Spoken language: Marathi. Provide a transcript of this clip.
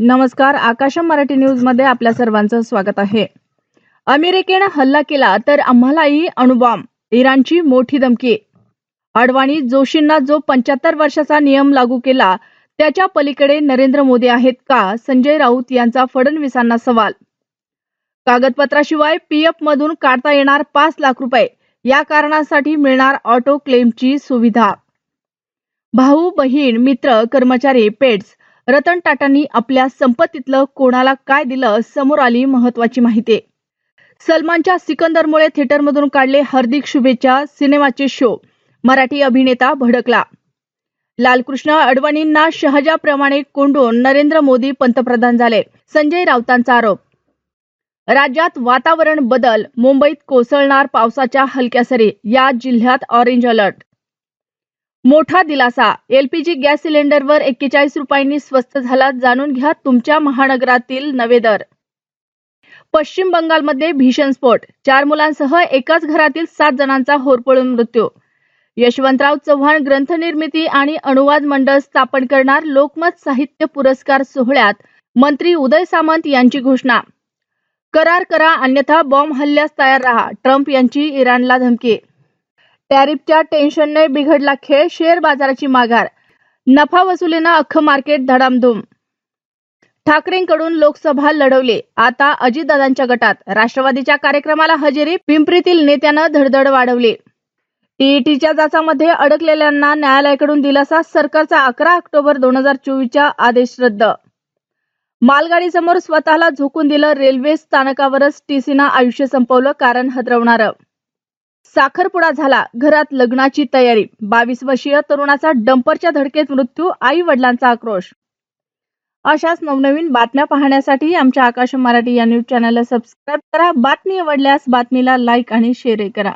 नमस्कार आकाशम मराठी न्यूजमध्ये आपल्या सर्वांचं स्वागत आहे. अमेरिकेनं हल्ला केला तर आम्हालाही अणुबॉम्ब इराणची मोठी धमकी. अडवाणी जोशींना जो पंच्याहत्तर वर्षाचा नियम लागू केला त्याच्या पलीकडे नरेंद्र मोदी आहेत का? संजय राऊत यांचा फडणवीसांना सवाल. कागदपत्राशिवाय पीएफ मधून काढता येणार पाच लाख रुपये या कारणासाठी मिळणार ऑटो क्लेमची सुविधा. भाऊ बहीण मित्र कर्मचारी पेट्स रतन टाटांनी आपल्या संपत्तीतलं कोणाला काय दिलं समोर आली महत्वाची माहिती. सलमानच्या सिकंदरमुळे थिएटरमधून काढले हार्दिक शुभेच्छा सिनेमाचे शो. मराठी अभिनेता भडकला. लालकृष्ण अडवाणींना शहाजाप्रमाणे कोंडून नरेंद्र मोदी पंतप्रधान झाले. संजय राऊतांचा आरोप. राज्यात वातावरण बदल मुंबईत कोसळणार पावसाच्या हलक्या सरी या जिल्ह्यात ऑरेंज अलर्ट. मोठा दिलासा. एलपीजी गॅस सिलेंडरवर एक्केचाळीस रुपयांनी स्वस्त झाला जाणून घ्या तुमच्या महानगरातील नवे दर. पश्चिम बंगालमध्ये भीषण स्फोट. चार मुलांसह एकाच घरातील सात जणांचा होरपळून मृत्यू. यशवंतराव चव्हाण ग्रंथनिर्मिती आणि अनुवाद मंडळ स्थापन करणार लोकमत साहित्य पुरस्कार सोहळ्यात मंत्री उदय सामंत यांची घोषणा. करार करा अन्यथा बॉम्ब हल्ल्यास तयार राहा. ट्रम्प यांची इराणला धमकी. टॅरिफच्या टेन्शनने बिघडला खेळ शेअर बाजाराची माघार. नफा वसुलीनं अख्खं मार्केट धडामधूम. ठाकरेंकडून लोकसभा लढवली. आता अजितदादांच्या गटात. राष्ट्रवादीच्या कार्यक्रमाला हजेरी पिंपरीतील नेत्यानं धडधड वाढवली. टीईटीच्या जाचामध्ये अडकलेल्यांना न्यायालयाकडून दिलासा सरकारचा अकरा ऑक्टोबर दोन हजार चोवीसच्या आदेश रद्द. मालगाडीसमोर स्वतःला झोकून दिलं रेल्वे स्थानकावरच टीसीनं आयुष्य संपवलं कारण हदरवणारं. साखरपुडा झाला. घरात लग्नाची तयारी. बावीस वर्षीय तरुणाचा डंपरच्या धडकेत मृत्यू आई वडिलांचा आक्रोश. अशाच नवनवीन बातम्या पाहण्यासाठी आमच्या आकाश मराठी या न्यूज चॅनलला सबस्क्राईब करा. बातमी आवडल्यास बातमीला लाईक आणि शेअर करा.